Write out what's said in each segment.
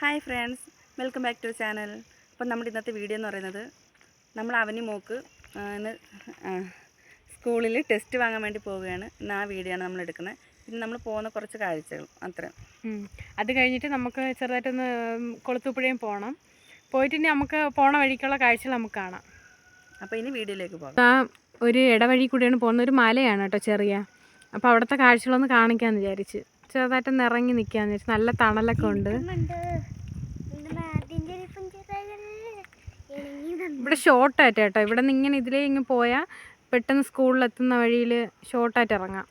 Hi friends welcome back to channel അപ്പം നമ്മുടെ ഇന്നത്തെ വീഡിയോ എന്ന് പറയുന്നത് നമ്മൾ അവനി മോക്ക് ഇന്ന് സ്കൂളിൽ ടെസ്റ്റ് വാങ്ങാൻ വേണ്ടി പോവുകയാണ്. ഇന്ന് ആ വീഡിയോ ആണ് നമ്മൾ എടുക്കുന്നത്. പിന്നെ നമ്മൾ പോകുന്ന കുറച്ച് കാഴ്ചകൾ അത്ര. അത് കഴിഞ്ഞിട്ട് നമുക്ക് ചെറുതായിട്ടൊന്ന് കൊളുത്തുപ്പുഴയും പോകണം പോയിട്ട് ഇനി നമുക്ക് പോണ വഴിക്കുള്ള കാഴ്ചകൾ നമുക്ക് കാണാം. അപ്പോൾ ഇനി വീഡിയോയിലേക്ക് പോകാം. ആ ഒരു ഇടവഴി കൂടിയാണ് പോകുന്ന ഒരു മലയാണ് കേട്ടോ ചെറിയ. അപ്പോൾ അവിടുത്തെ കാഴ്ചകളൊന്ന് കാണിക്കാമെന്ന് വിചാരിച്ച്. ചെറുതായിട്ടൊന്ന് ഇറങ്ങി നിൽക്കാന്ന് വെച്ചാൽ നല്ല തണലൊക്കെ ഉണ്ട്. ഇവിടെ ഷോർട്ടായിട്ട് കേട്ടോ. ഇവിടെ നിന്ന് ഇങ്ങനെ ഇതിലേ ഇങ്ങ് പോയാൽ പെട്ടെന്ന് സ്കൂളിലെത്തുന്ന വഴിയിൽ ഷോർട്ടായിട്ട് ഇറങ്ങാം.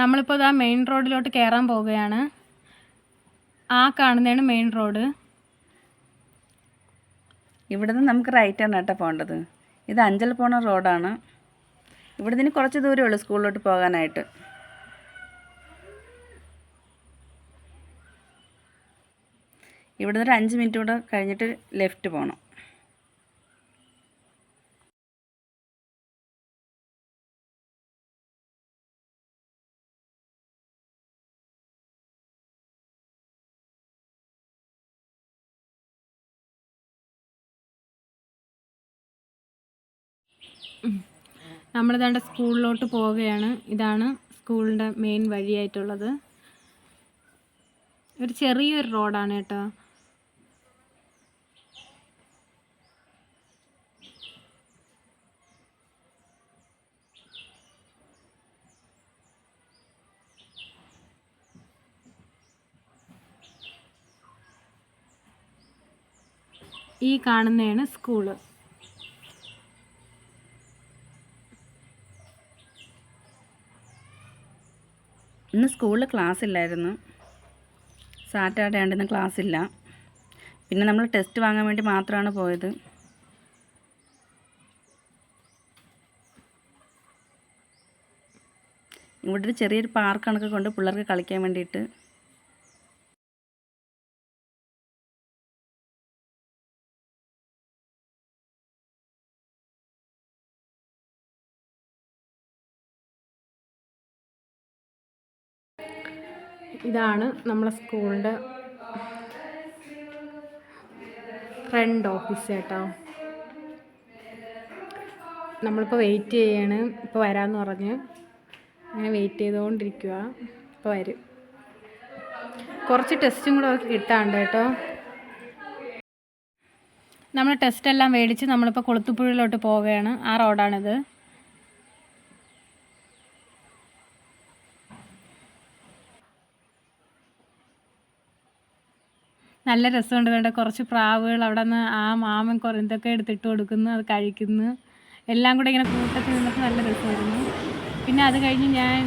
നമ്മളിപ്പോൾ ഇതാ മെയിൻ റോഡിലോട്ട് കയറാൻ പോവുകയാണ്. ആ കാണുന്നതാണ് മെയിൻ റോഡ് ഇവിടെ നിന്ന് നമുക്ക് ആണ് കേട്ടോ പോകേണ്ടത്. ഇത് അഞ്ചൽ പോണ റോഡാണ് ഇവിടെ നിന്ന് കുറച്ച് ദൂരമേ ഉള്ളൂ സ്കൂളിലോട്ട് പോകാനായിട്ട്. ഇവിടെ നിന്ന് ഒരു അഞ്ച് മിനിറ്റ് കൂടെ കഴിഞ്ഞിട്ട് ലെഫ്റ്റ് പോകണം നമ്മളിതാണ്ട് സ്കൂളിലോട്ട് പോവുകയാണ്. ഇതാണ് സ്കൂളിന്റെ മെയിൻ വഴിയായിട്ടുള്ളത്. ഒരു ചെറിയൊരു റോഡാണ് കേട്ടോ. ഈ കാണുന്നതാണ് സ്കൂൾ. ഇന്ന് സ്കൂളിൽ ക്ലാസ് ഇല്ലായിരുന്നു. സാറ്റർഡേ ആണ്ട് ഇന്ന് ക്ലാസ് ഇല്ല. പിന്നെ നമ്മൾ ടെസ്റ്റ് വാങ്ങാൻ വേണ്ടി മാത്രമാണ് പോയത്. ഇവിടെ ഒരു ചെറിയൊരു പാർക്ക് കണക്ക് കൊണ്ട് പിള്ളേർക്ക് കളിക്കാൻ വേണ്ടിയിട്ട്. ഇതാണ് നമ്മളെ സ്കൂളിന്റെ ഫ്രണ്ട് ഓഫീസ് കേട്ടോ. നമ്മളിപ്പോൾ വെയിറ്റ് ചെയ്യാണ്. ഇപ്പോൾ വരാമെന്ന് പറഞ്ഞ് അങ്ങനെ വെയിറ്റ് ചെയ്തുകൊണ്ടിരിക്കുക ഇപ്പോൾ വരും. കുറച്ച് ടെസ്റ്റും കൂടെ കിട്ടാണ്ട് കേട്ടോ. നമ്മൾ ടെസ്റ്റ് എല്ലാം മേടിച്ച് നമ്മളിപ്പോൾ കൊളുത്തുപുഴയിലോട്ട് പോവുകയാണ്. ആ റോഡാണിത് നല്ല രസമുണ്ട് വേണ്ട കുറച്ച് പ്രാവുകൾ അവിടെ നിന്ന് ആ മാമൻ കുറേ ഇതൊക്കെ എടുത്തിട്ട് കൊടുക്കുന്നു അത് കഴിക്കുന്നു. എല്ലാം കൂടെ ഇങ്ങനെ കൂട്ടത്തിൽ നിന്നിട്ട് നല്ല രസമായിരുന്നു. പിന്നെ അത് കഴിഞ്ഞ് ഞാൻ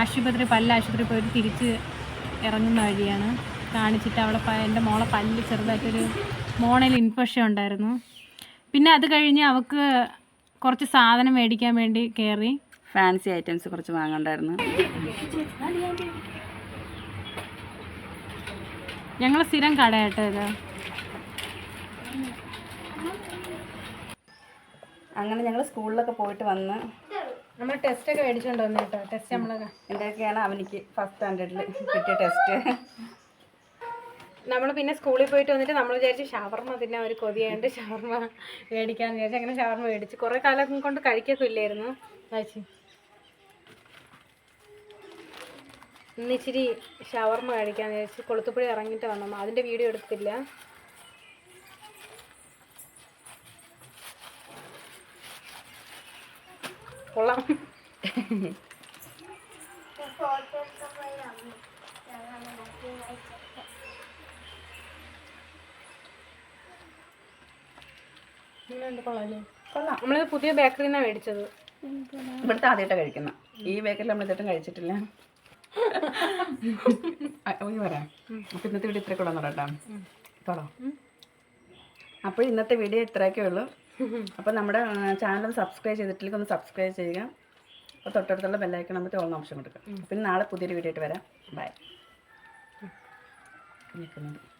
ആശുപത്രി പല്ല് ആശുപത്രി പോയിട്ട് തിരിച്ച് ഇറങ്ങുന്ന വഴിയാണ്. കാണിച്ചിട്ട് അവിടെ എന്റെ മോളെ പല്ല് ചെറുതായിട്ടൊരു മോണയിൽ ഇൻഫെക്ഷൻ ഉണ്ടായിരുന്നു. പിന്നെ അത് കഴിഞ്ഞ് അവൾക്ക് കുറച്ച് സാധനം മേടിക്കാൻ വേണ്ടി കയറി. ഫാൻസി ഐറ്റംസ് കുറച്ച് വാങ്ങണ്ടായിരുന്നു ഞങ്ങൾ സ്ഥിരം കടയട്ടെ ഇത്. അങ്ങനെ ഞങ്ങൾ സ്കൂളിലൊക്കെ പോയിട്ട് വന്ന് നമ്മൾ ടെസ്റ്റ് ഒക്കെ മേടിച്ചുകൊണ്ട് വന്നു കേട്ടോ ടെസ്റ്റ് നമ്മൾ എന്തൊക്കെയാണ് അവനിക്ക് ഫസ്റ്റ് സ്റ്റാൻഡേർഡിൽ കിട്ടിയ ടെസ്റ്റ് നമ്മൾ പിന്നെ സ്കൂളിൽ പോയിട്ട് വന്നിട്ട് നമ്മൾ വിചാരിച്ചു ഷവർമ്മ പിന്നെ ഒരു കൊതിയായിട്ട് ഷവർമ്മ മേടിക്കാമെന്ന് വിചാരിച്ചു അങ്ങനെ ഷവർമ്മ മേടിച്ച്. കുറേ കാലം കൊണ്ട് കഴിക്കൊക്കെ ഇല്ലായിരുന്നു കഴിച്ചു ഇന്ന് ഇച്ചിരി ഷവർമ്മ കഴിക്കാന്ന് വിചാരിച്ച് കൊളുത്തുപുഴ ഇറങ്ങിയിട്ട് വന്നു. അതിന്റെ വീഡിയോ എടുത്തില്ല കൊള്ളാം. നമ്മൾ പുതിയ ബേക്കറിന്നാ മേടിച്ചത്. ഇവിടുത്തെ ആദ്യമായിട്ടാണ് കഴിക്കുന്ന. ഈ ബേക്കറിൽ നമ്മൾ ഇതായിട്ടും കഴിച്ചിട്ടില്ല. ഒന്ന് പറയാം അപ്പം ഇന്നത്തെ വീഡിയോ ഇത്രയൊക്കെ ഉള്ളൂ കേട്ടോ. കേട്ടോ അപ്പോൾ ഇന്നത്തെ വീഡിയോ ഇത്രയൊക്കെ ഉള്ളൂ. അപ്പോൾ നമ്മുടെ ചാനൽ സബ്സ്ക്രൈബ് ചെയ്തിട്ടില്ലെങ്കിൽ ഒന്ന് സബ്സ്ക്രൈബ് ചെയ്യുക. അപ്പോൾ തൊട്ടടുത്തുള്ള ബെല്ലൈക്കൺ നമുക്ക് ഓൺ ഓപ്ഷൻ കൊടുക്കുക. പിന്നെ നാളെ പുതിയൊരു വീഡിയോ ആയിട്ട് വരാം. ബൈ നിൽക്കുന്നത്